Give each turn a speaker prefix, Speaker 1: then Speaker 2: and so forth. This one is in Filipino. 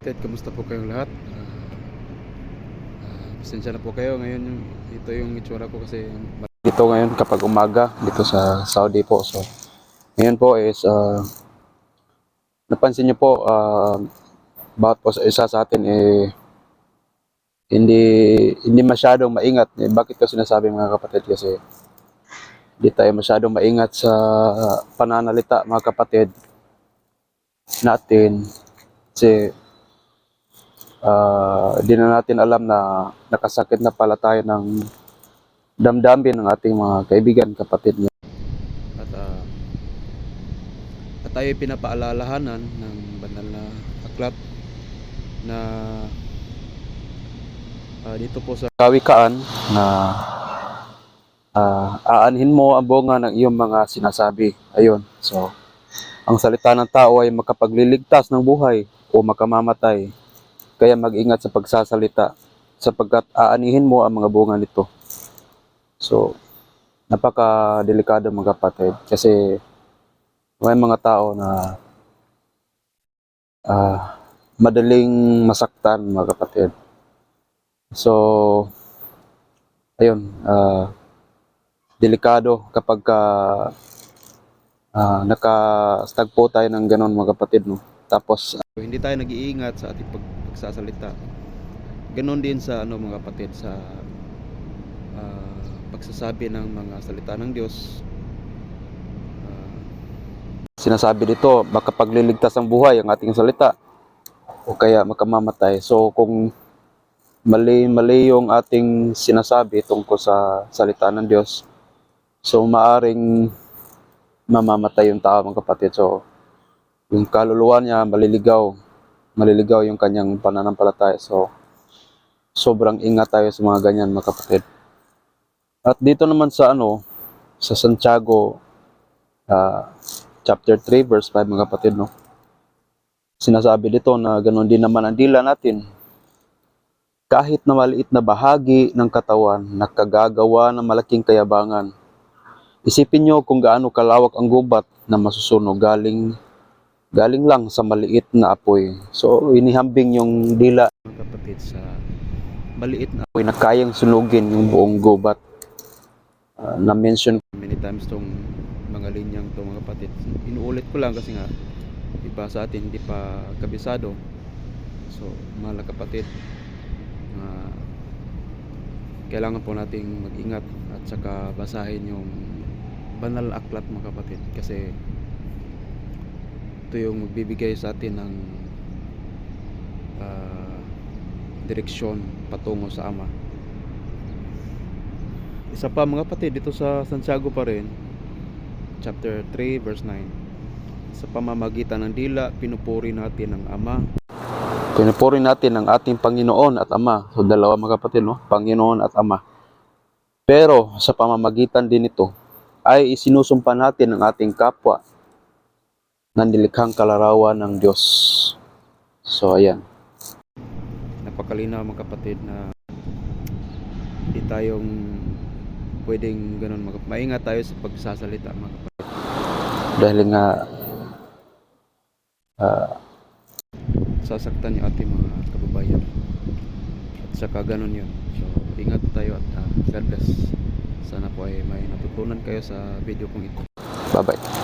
Speaker 1: Ted, kamusta po kayong lahat? Ah, ah, pasensya na po kayo. Ngayon yung, ito yung itsura ko kasi dito ngayon kapag umaga dito sa Saudi po. So ngayon po is ah, napansin niyo po ah, bawat po sa isa sa atin eh hindi hindi masyadong maingat. Eh, bakit ko sinasabi mga kapatid? Kasi hindi tayo masyadong maingat sa pananalita mga kapatid natin. Kasi ah di na natin alam na nakasakit na pala tayo ng damdamin ng ating mga kaibigan, kapatid niya. At, ah, at tayo pinapaalalahanan ng banal na aklat na ah, dito po sa kawikaan na ah, aanhin mo ang bunga ng iyong mga sinasabi. Ayun. So, ang salita ng tao ay makapagliligtas ng buhay o makamamatay. Kaya mag-ingat sa pagsasalita sapagkat aanihin mo ang mga bunga nito. So, napaka-delikado mga kapatid kasi may mga tao na ah, madaling masaktan mga kapatid. So, ayun, ah, delikado kapag ka ah, nakastagpo tayo ng ganon mga kapatid no. Tapos hindi tayo nag-iingat sa ating pag- pagsasalita. Ganon din sa ano mga kapatid sa ah, pagsasabi ng mga salita ng Diyos. Ah, sinasabi dito, makapagliligtas ang buhay ang ating salita o kaya makamamatay. So kung mali-mali yung ating sinasabi tungkol sa salita ng Diyos, so maaring mamamatay yung tao mga kapatid. So yung kaluluwa niya maliligaw, maliligaw yung kanyang pananampalataya. So sobrang ingat tayo sa mga ganyan mga kapatid. At dito naman sa ano, sa Santiago ah, chapter 3 verse 5 mga kapatid no. Sinasabi dito na ganoon din naman ang dila natin. Kahit na maliit na bahagi ng katawan nakagagawa ng malaking kayabangan. Isipin nyo kung gaano kalawak ang gubat na masusunog galing galing lang sa maliit na apoy. So inihambing yung dila kapatid sa maliit na apoy na kayang sunugin yung buong gubat. Ah, na-mention many times tong mga linyang to mga kapatid. Inuulit ko lang kasi nga iba sa atin hindi pa kabisado. So, mga kapatid, ah, kailangan po nating mag-ingat at saka basahin yung banal na aklat mga kapatid kasi ito yung magbibigay sa atin ng ah, direksyon patungo sa Ama. Isa pa mga kapatid dito sa Santiago pa rin chapter 3 verse 9 sa pamamagitan ng dila pinupuri natin ang Ama. Pinupuri natin ang ating Panginoon at Ama. So dalawa mga kapatid no? Panginoon at Ama. Pero sa pamamagitan din ito ay isinusumpa natin ang ating kapwa na nilikhang kalarawan ng Diyos. So ayan. Napakalinaw mga kapatid na hindi tayong pwedeng ganun. Mag maingat tayo sa pagsasalita mga kapatid. Dahil nga ah, sasaktan yung ating mga kababayan. At saka ganun yun. So ingat tayo at ah, God bless. Sana po ay may natutunan kayo sa video kong ito. Bye bye